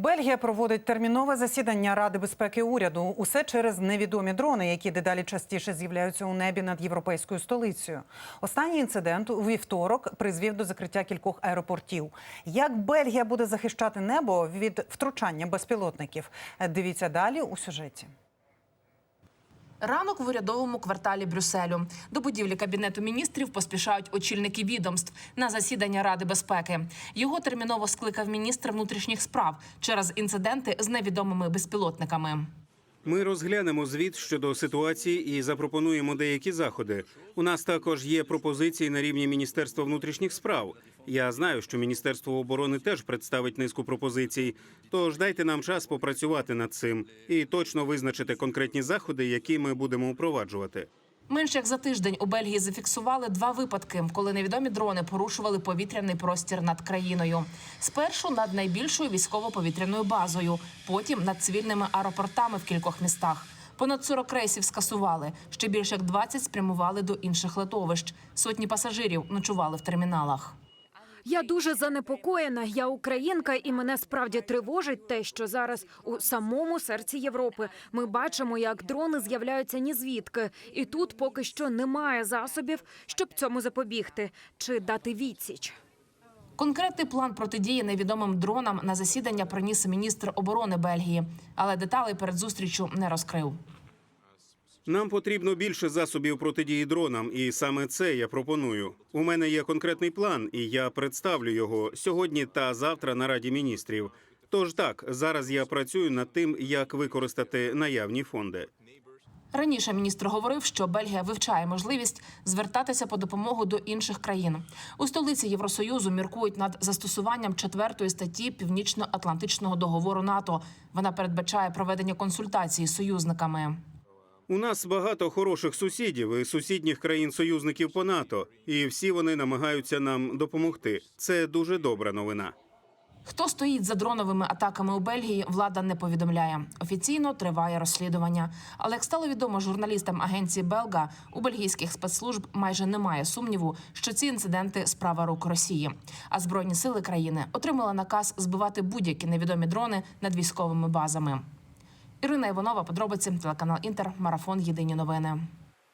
Бельгія проводить термінове засідання Ради безпеки уряду. Усе через невідомі дрони, які дедалі частіше з'являються у небі над європейською столицею. Останній інцидент у вівторок призвів до закриття кількох аеропортів. Як Бельгія буде захищати небо від втручання безпілотників? Дивіться далі у сюжеті. Ранок в урядовому кварталі Брюсселю. До будівлі кабінету міністрів поспішають очільники відомств на засідання Ради безпеки. Його терміново скликав міністр внутрішніх справ через інциденти з невідомими безпілотниками. Ми розглянемо звіт щодо ситуації і запропонуємо деякі заходи. У нас також є пропозиції на рівні Міністерства внутрішніх справ. Я знаю, що Міністерство оборони теж представить низку пропозицій. Тож дайте нам час попрацювати над цим і точно визначити конкретні заходи, які ми будемо впроваджувати. Менш як за тиждень у Бельгії зафіксували два випадки, коли невідомі дрони порушували повітряний простір над країною. Спершу над найбільшою військово-повітряною базою, потім над цивільними аеропортами в кількох містах. Понад 40 рейсів скасували. Ще більше як 20 спрямували до інших летовищ. Сотні пасажирів ночували в терміналах. Я дуже занепокоєна. Я українка, і мене справді тривожить те, що зараз у самому серці Європи ми бачимо, як дрони з'являються ні звідки, і тут поки що немає засобів, щоб цьому запобігти чи дати відсіч. Конкретний план протидії невідомим дронам на засідання приніс міністр оборони Бельгії, але деталей перед зустрічю не розкрив. Нам потрібно більше засобів протидії дронам, і саме це я пропоную. У мене є конкретний план, і я представлю його сьогодні та завтра на раді міністрів. Тож так, зараз я працюю над тим, як використати наявні фонди. Раніше міністр говорив, що Бельгія вивчає можливість звертатися по допомогу до інших країн. У столиці Євросоюзу міркують над застосуванням четвертої статті Північно-Атлантичного договору НАТО. Вона передбачає проведення консультацій з союзниками. У нас багато хороших сусідів і сусідніх країн-союзників по НАТО, і всі вони намагаються нам допомогти. Це дуже добра новина. Хто стоїть за дроновими атаками у Бельгії, влада не повідомляє. Офіційно триває розслідування. Але як стало відомо журналістам агенції Белга, у бельгійських спецслужб майже немає сумніву, що ці інциденти справа рук Росії. А збройні сили країни отримали наказ збивати будь-які невідомі дрони над військовими базами. Ірина Іванова, подробиці, телеканал Інтер, марафон Єдині новини.